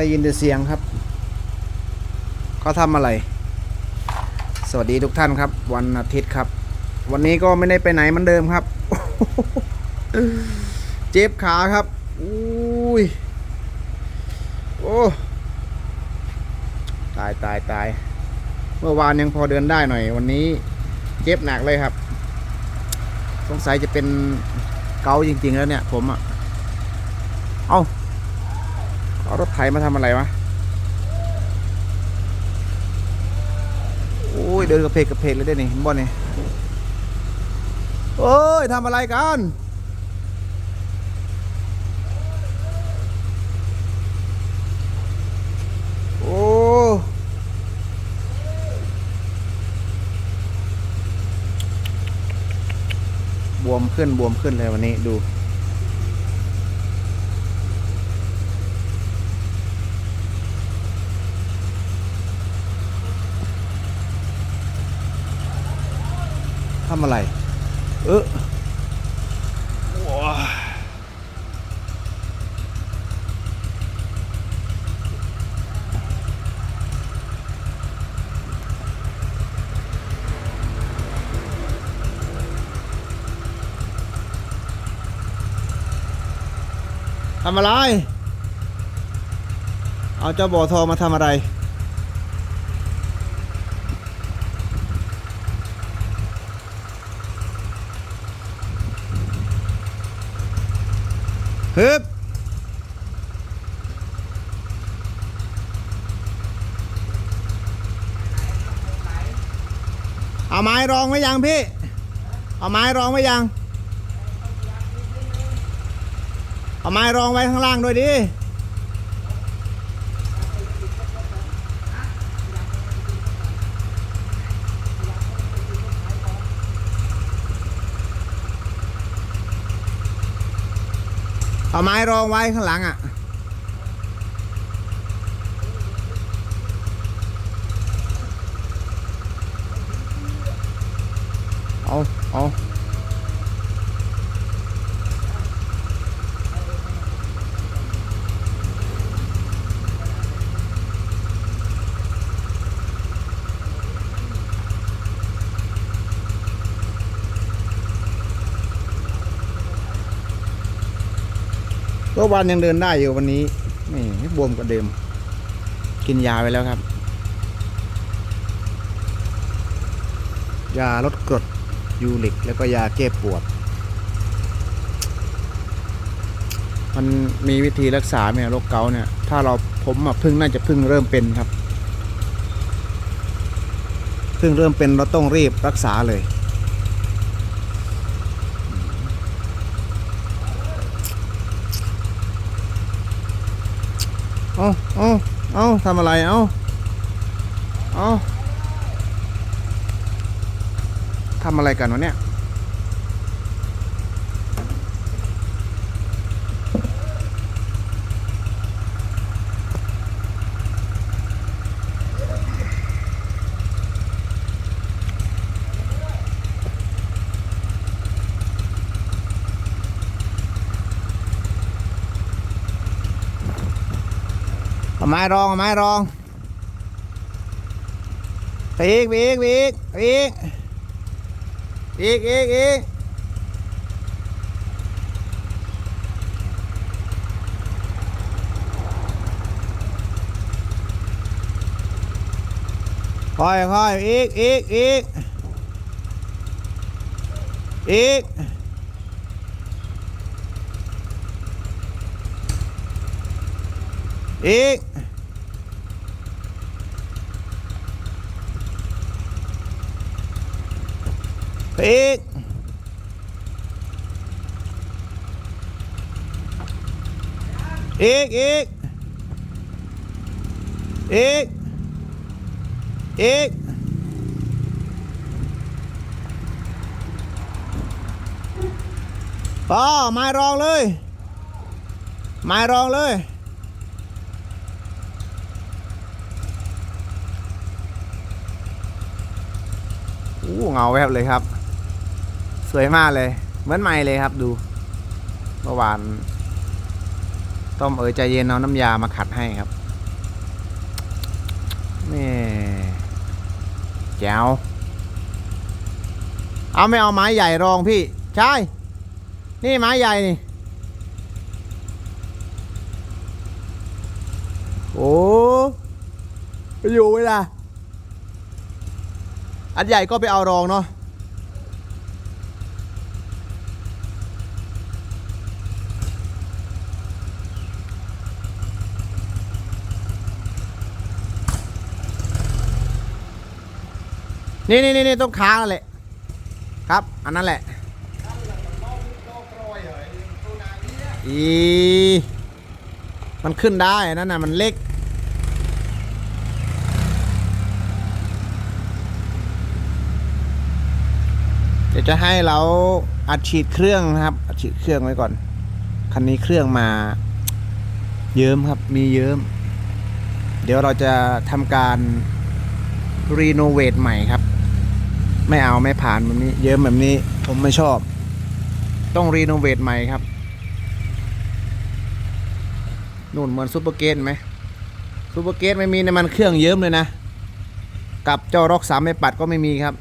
ได้ยินแต่เสียงครับเขาทำอะไร สวัสดีทุกท่านครับ วันอาทิตย์ครับ วันนี้ก็ไม่ได้ไปไหนเหมือนเดิมครับ เจ็บขาครับอุ้ยโอ้ตายตายตายเมื่อวานยังพอเดินได้หน่อย วันนี้เจ็บหนักเลยครับ สงสัยจะเป็นเกาจริง ๆ แล้วเนี่ย ผมอะเอ้า เอารถไถมาทำอะไรวะ โอ้ย เดินกระเพกกระเพกเลยได้นี่เห็นบ่นี่โอ้ยทำอะไรกันโอ้บวมขึ้นบวมขึ้นเลยวันนี้ดู ทำอะไร เออว้าทำอะไร เอาเจ้าบ่อทองมาทำอะไร ฮึบเอาไม้รองไว้ยังพี่ เอาไม้รองไว้ยัง เอาไม้รองไว้ข้างล่างด้วยดิ เอาไม้รองไว้ข้างหลังอะ เอาเอา ตัววันยังเดินได้อยู่วันนี้นี่บวมกว่าเดิม กินยาไปแล้วครับ ยาลดกรดยูริก แล้วก็ยาแก้ปวด มันมีวิธีรักษาเนี่ยโรคเกาต์เนี่ย ถ้าเราผมอะพิ่งน่าจะพิ่งเริ่มเป็นครับพิ่งเริ่มเป็นเราต้องรีบรักษาเลย เอาเอาเอาทำอะไรเอาเอาทำอะไรกันวะเนี่ย ไม้รองเอาไม้รองไปอีกไปอีกไปอีกไปอีกอีกอีกอีกค่อยค่อยอีกอีกอีกอีกอีก ไปอีกอีกอีกอีกอีกพอไม้รองเลย ไม้รองเลย อู้เงาแวบเลยครับ สวยมากเลย เหมือนใหม่เลยครับดู เมื่อวาน ต้มเอ๋ยใจเย็นเอาน้ำยามาขัดให้ครับนี่แจ๋วเอาไม่เอาไม้ใหญ่รองพี่ ใช่ นี่ไม้ใหญ่นี่ โอ้ไปอยู่เวลาอันใหญ่ก็ไปเอารองเนาะ นี่นี่นี่ต้องค้างนั่นแหละครับ อันนั้นแหละอีมันขึ้นได้นนั่นน่ะมันเล็ก เดี๋ยวจะให้เราอัดฉีดเครื่องนะครับ อัดฉีดเครื่องไว้ก่อน คันนี้เครื่องมา เยิ้มครับ มีเยิ้ม เดี๋ยวเราจะทำการรีโนเวทใหม่ครับ ไม่เอาไม่ผ่านแบบนี้ เยิ้มแบบนี้ผมไม่ชอบ ต้องรีโนเวทใหม่ครับนู่นเหมือนซูเปอร์เกตไหมซูเปอร์เกตไม่มีน้ำมันเครื่องเยิ้มเลยนะ กับเจ้าร็อกสามไม่ปัดก็ไม่มีครับ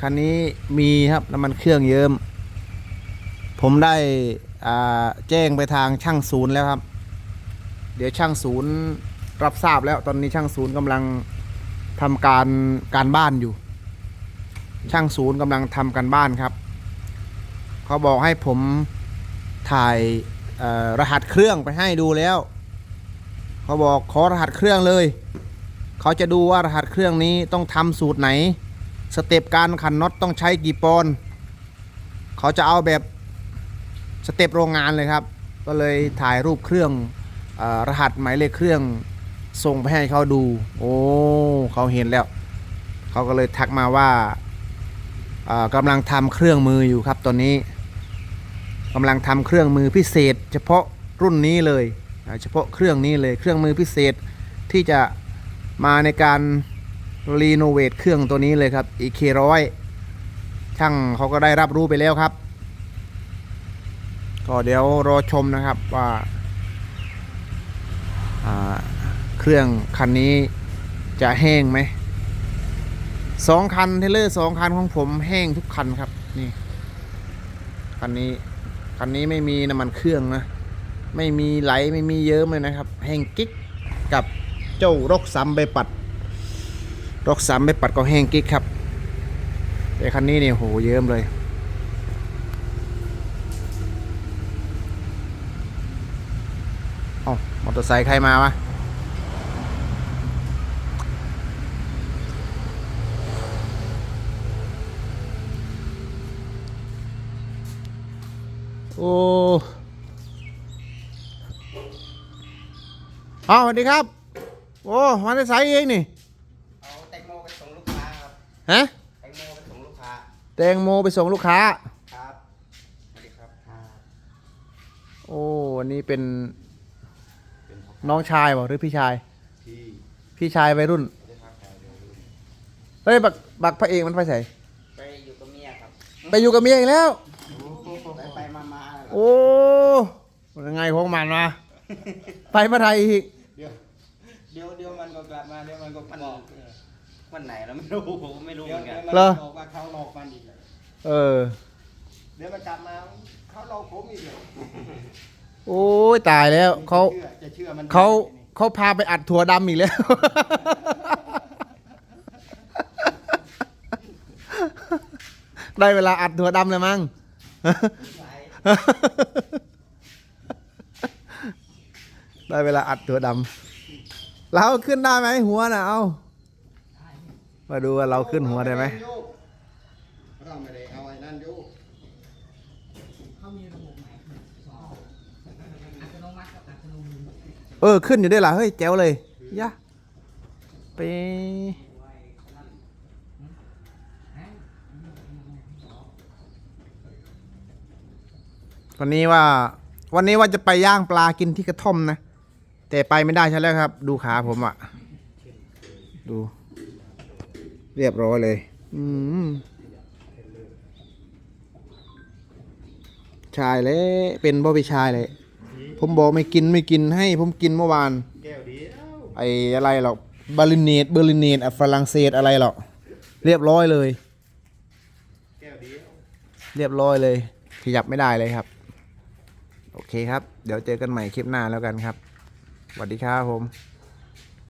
คันนี้มีครับน้ำมันเครื่องเยิ้ม ผมได้แจ้งไปทางช่างศูนย์แล้วครับ เดี๋ยวช่างศูนย์รับทราบแล้วตอนนี้ช่างศูนย์กำลังทำการการบ้านอยู่ ช่างศูนย์กำลังทำการบ้านครับ เขาบอกให้ผมถ่ายรหัสเครื่องไปให้ดูแล้ว เขาบอกขอรหัสเครื่องเลย เขาจะดูว่ารหัสเครื่องนี้ต้องทำสูตรไหน สเต็ปการขันน็อตต้องใช้กี่ปอนเขาจะเอาแบบสเต็ปโรงงานเลยครับ ก็เลยถ่ายรูปเครื่องอรหัสหมายเลขเครื่องส่งไปให้เขาดู โอ้เขาเห็นแล้ว เขาก็เลยทักมาว่า กำลังทำเครื่องมืออยู่ครับตอนนี้กำลังทำเครื่องมือพิเศษ เฉพาะรุ่นนี้เลยเฉพาะเครื่องนี้เลยเครื่องมือพิเศษที่จะมาในการรีโนเวทเครื่องตัวนี้เลยครับ EK ร้อยช่างเขาก็ได้รับรู้ไปแล้วครับ ก็เดี๋ยวรอชมนะครับว่าอ่าเครื่องคันนี้จะแห้งไหม สองคันเทเลอร์สองคันของผมแห้งทุกคันครับ นี่ คันนี้ คันนี้ไม่มีน้ำมันเครื่องนะ ไม่มีไหลไม่มีเยิ้มเลยนะครับ แห้งกิ๊กกับเจ้ารกซ้ำใบปัด รกซ้ำใบปัดก็แห้งกิ๊กครับ แต่คันนี้เนี่ยโหเยิ้มเลยเอ้ามอเตอร์ไซค์ใครมาวะ โอ้เอาสวัสดีครับ โอ้มาได้สายเองนี่เอาแตงโมไปส่งลูกค้าครับฮะแตงโมไปส่งลูกค้าแตงโมไปส่งลูกค้า ครับสวัสดีครับครับโอ้วันนี้เป็นเป็นพ่อน้องชายบอกหรือพี่ชายที่พี่ชายวัยรุ่นได้พักผ่อนเดี๋ยวดูเฮ้ยบักบักพระเอกมันไปใส่ไปอยู่กับเมียครับไปอยู่กับเมียอีกแล้ว ไปไปมามาๆแล้วโอ้ยังไงของมันวะไปเมื่อไหรอีกเดี๋ยวเดี๋ยวเดี๋ยวมันก็กลับมาเดี๋ยวมันก็บอกเออวันไหนเราไม่รู้ผมก็ไม่รู้เหมือนกันเหรอบอกว่าเขาหลอกมันอีกเลยเออ เดี๋ยวมันกลับมาเขาหลอกผมอีกเลยโอ้ยตายแล้วเขาชื่อจะเชื่อมันเขาเขาพาไปอัดถั่วดำอีกแล้ว ได้เวลาอัดถั่วดำเลยมั้ง ได้เวลาอัดถั่วดำเราขึ้นได้ไหมหัวน่ะเอามาดูว่าเราขึ้นหัวได้ไหมเราไม่ได้เอาไอ้นั่นอยู่เออขึ้นอยู่ได้วยล่ะเฮ้ยแจ๋วเลยยะไป วันนี้ว่า วันนี้ว่าจะไปย่างปลากินที่กระท่อมนะ แต่ไปไม่ได้ใช่แล้วครับ ดูขาผมอะดู เรียบร้อยเลย อืมชายเลยเป็นบ่ไปชายเลย ผมบอกไม่กินไม่กินให้ ผมกินเมื่อวานแก้วเดียวไอ้อะไรหรอกบาลิเนตเบอร์ลิเนตอะฝรั่งเศสอะไรหรอกเรียบร้อยเลยเรียบร้อยเลย ขยับไม่ได้เลยครับ โอเคครับ เดี๋ยวเจอกันใหม่คลิปหน้าแล้วกันครับสวัสดีครับผม